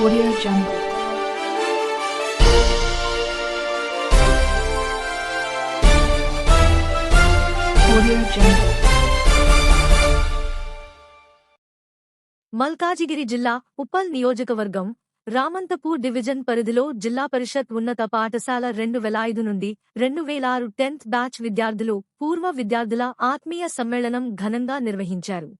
Audio Jungle. Audio Jungle. Malkajgiri జిల్లా ఉప్పల్ నియోజకవర్గం Ramanthapur division పరిధిలో జిల్లా పరిషత్ ఉన్నత పాఠశాల రెండు వేల ఐదు నుండి రెండు వేల ఆరు టెన్త్ బ్యాచ్ విద్యార్థులు పూర్వ విద్యార్థుల ఆత్మీయ సమ్మేళనం ఘనంగా నిర్వహించారు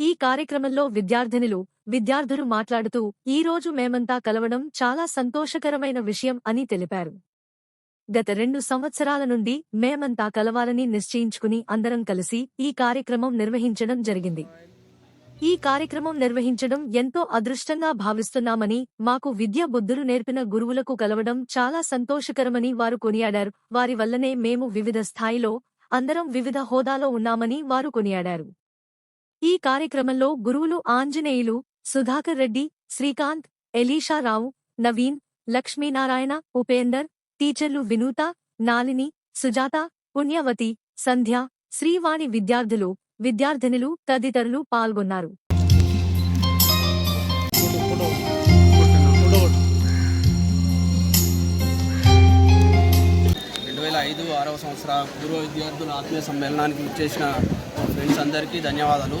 ఈ కార్యక్రమంలో విద్యార్థినులు విద్యార్థులు మాట్లాడుతూ ఈ రోజు మేమంతా కలవడం చాలా సంతోషకరమైన విషయం అని తెలిపారు. గత రెండు సంవత్సరాల నుండి మేమంతా కలవాలని నిశ్చయించుకుని అందరం కలిసి ఈ కార్యక్రమం నిర్వహించడం జరిగింది. ఈ కార్యక్రమం నిర్వహించడం ఎంతో అదృష్టంగా భావిస్తున్నామని మాకు విద్య బుద్ధులు నేర్పిన గురువులకు కలవడం చాలా సంతోషకరమని వారు కొనియాడారు. వారి వల్లనే మేము వివిధ స్థాయిలో అందరం వివిధ హోదాలో ఉన్నామని వారు కొనియాడారు. ఈ కార్యక్రమంలో గురువులు ఆంజనేయులు సుధాకర్ రెడ్డి శ్రీకాంత్ ఎలీషారావు నవీన్ లక్ష్మీనారాయణ ఉపేందర్ టీచర్లు వినూత నాలిని సుజాత పుణ్యవతి సంధ్య శ్రీవాణి విద్యార్థులు విద్యార్థినులు తదితరులు పాల్గొన్నారు. ఐదు ఆరవ సంవత్సర పూర్వ విద్యార్థుల ఆత్మీయ సమ్మేళనానికి ఇచ్చేసిన ఫ్రెండ్స్ అందరికీ ధన్యవాదాలు.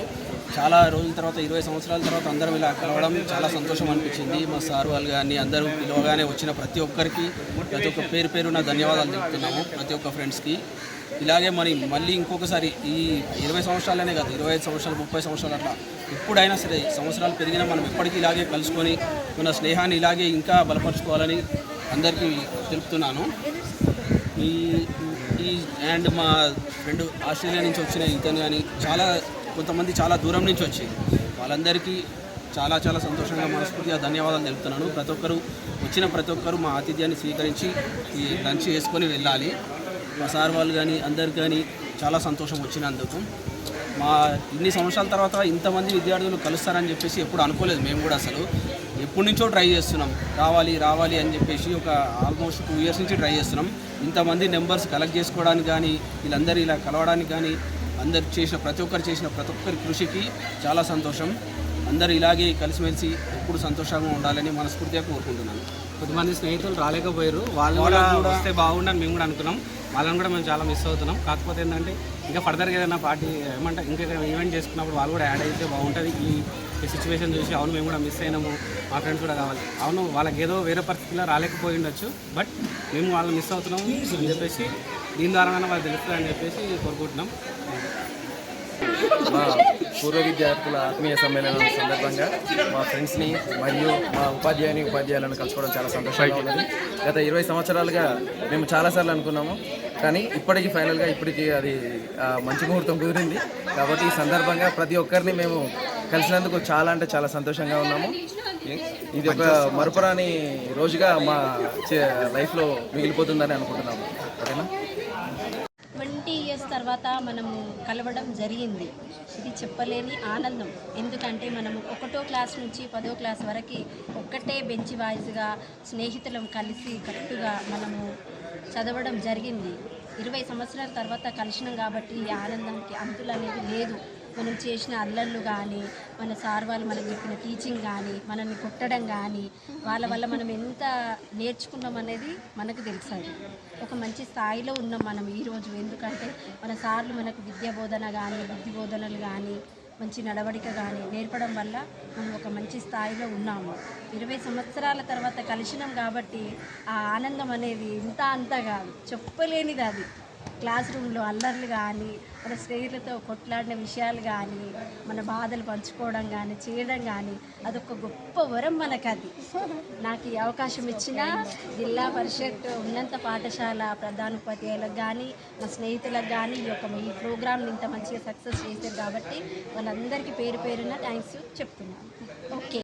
చాలా రోజుల తర్వాత ఇరవై సంవత్సరాల తర్వాత అందరం ఇలా కలవడం చాలా సంతోషం అనిపించింది. మా సార్ వాళ్ళు కానీ అందరూ పిలవగానే వచ్చిన ప్రతి ఒక్కరికి ప్రతి ఒక్క పేరు పేరు నా ధన్యవాదాలు చెప్తున్నాము ప్రతి ఒక్క ఫ్రెండ్స్కి ఇలాగే మరి మళ్ళీ ఇంకొకసారి ఈ ఇరవై సంవత్సరాలనే కాదు ఇరవై ఐదు సంవత్సరాలు ముప్పై సంవత్సరాలు అట్లా ఎప్పుడైనా సరే సంవత్సరాలు పెరిగినా మనం ఎప్పటికీ ఇలాగే కలుసుకొని మన స్నేహాన్ని ఇలాగే ఇంకా బలపరుచుకోవాలని అందరికీ తెలుపుతున్నాను. ఈ ఈ అండ్ మా ఫ్రెండ్ ఆస్ట్రేలియా నుంచి వచ్చిన ఇతను కానీ చాలా కొంతమంది చాలా దూరం నుంచి వచ్చి వాళ్ళందరికీ చాలా చాలా సంతోషంగా మనస్ఫూర్తిగా ధన్యవాదాలు తెలుపుతున్నాను. ప్రతి ఒక్కరు వచ్చిన ప్రతి ఒక్కరు మా ఆతిథ్యాన్ని స్వీకరించి ఈ లంచ్ చేసుకొని వెళ్ళాలి. మా సార్ వాళ్ళు కానీ అందరికి కానీ చాలా సంతోషం వచ్చినందుకు. మా ఇన్ని సంవత్సరాల తర్వాత ఇంతమంది విద్యార్థులు కలుస్తారని చెప్పేసి ఎప్పుడు అనుకోలేదు మేము కూడా అసలు. ఎప్పటి నుంచో ట్రై చేస్తున్నాం. రావాలి రావాలి అని చెప్పేసి ఒక ఆల్మోస్ట్ టూ ఇయర్స్ నుంచి ట్రై చేస్తున్నాం. ఇంతమంది నెంబర్స్ కలెక్ట్ చేసుకోవడానికి కానీ వీళ్ళందరూ ఇలా కలవడానికి కానీ అందరు చేసిన ప్రతి ఒక్కరు చేసిన ప్రతి ఒక్కరి కృషికి చాలా సంతోషం. అందరూ ఇలాగే కలిసిమెలిసి ఎప్పుడు సంతోషంగా ఉండాలని మనస్ఫూర్తిగా కోరుకుంటున్నాను. కొంతమంది స్నేహితులు రాలేకపోయారు. వాళ్ళు కూడా వస్తే బాగుండని మేము కూడా అనుకున్నాం. వాళ్ళని కూడా మేము చాలా మిస్ అవుతున్నాం. కాకపోతే ఏంటంటే ఇంకా ఫర్దర్గా ఏదైనా పార్టీ ఏమంటే ఇంకా ఈవెంట్ చేసుకున్నప్పుడు వాళ్ళు కూడా యాడ్ అయితే బాగుంటుంది. ఈ ఈ సిచ్యువేషన్ చూసి అవును మేము కూడా మిస్ అయినాము. మా ఫ్రెండ్స్ కూడా కావాలి. అవును వాళ్ళకి ఏదో వేరే పరిస్థితిలో రాలేకపోయి ఉండొచ్చు బట్ మేము వాళ్ళని మిస్ అవుతున్నాం అని చెప్పేసి దీని ద్వారా వాళ్ళు తెలుస్తుందని చెప్పేసి కోరుకుంటున్నాం. మా పూర్వ విద్యార్థుల ఆత్మీయ సమ్మేళనం సందర్భంగా మా ఫ్రెండ్స్ని మరియు మా ఉపాధ్యాయుని ఉపాధ్యాయులను కలుసుకోవడం చాలా సంతోషంగా ఉన్నది. గత ఇరవై సంవత్సరాలుగా మేము చాలాసార్లు అనుకున్నాము కానీ ఇప్పటికి ఫైనల్గా ఇప్పటికి అది మంచి ముహూర్తం కుదిరింది. కాబట్టి ఈ సందర్భంగా ప్రతి ఒక్కరిని మేము కలిసినందుకు చాలా అంటే చాలా సంతోషంగా ఉన్నాము. ఇది ఒక మరపురాని రోజుగా మా లైఫ్లో మిగిలిపోతుందని అనుకుంటున్నాము. ఓకేనా? ట్వంటీ ఇయర్స్ తర్వాత మనము కలవడం జరిగింది. ఇది చెప్పలేని ఆనందం. ఎందుకంటే మనము ఒకటో క్లాస్ నుంచి పదో క్లాస్ వరకు ఒక్కటే బెంచ్ వాయిస్గా స్నేహితులం కలిసి కరెక్ట్గా మనము చదవడం జరిగింది. ఇరవై సంవత్సరాల తర్వాత కలిసినాం కాబట్టి ఈ ఆనందానికి అంతులు అనేది లేదు. మనం చేసిన అల్లర్లు కానీ మన సార్ వాళ్ళు మనకు చెప్పిన టీచింగ్ కానీ మనల్ని కొట్టడం కానీ వాళ్ళ వల్ల మనం ఎంత నేర్చుకున్నాం అనేది మనకు తెలుస్తుంది ఒక మంచి స్థాయిలో ఉన్నాం మనం ఈరోజు ఎందుకంటే మన సార్లు మనకు విద్యా బోధన కానీ బుద్ధి బోధనలు కానీ మంచి నడవడిక కానీ నేర్పడం వల్ల మనం ఒక మంచి స్థాయిలో ఉన్నాము. ఇరవై సంవత్సరాల తర్వాత కలిసినాం కాబట్టి ఆ ఆనందం అనేది ఇంత అంత కాదు చెప్పలేనిది అది. క్లాస్ రూమ్లో అల్లర్లు కానీ మన స్నేహితులతో కొట్లాడిన విషయాలు కానీ మన బాధలు పంచుకోవడం కానీ చేయడం కానీ అదొక గొప్ప వరం మనకు అది నాకు ఈ అవకాశం ఇచ్చిన జిల్లా పరిషత్ ఉన్నత పాఠశాల ప్రధానోపాధ్యాయులకు కానీ మా స్నేహితులకు కానీ ఈ యొక్క ఈ ప్రోగ్రామ్ని ఇంత మంచిగా సక్సెస్ చేశారు కాబట్టి వాళ్ళందరికీ పేరు పేరున థ్యాంక్స్ చెప్తున్నాను. ఓకే.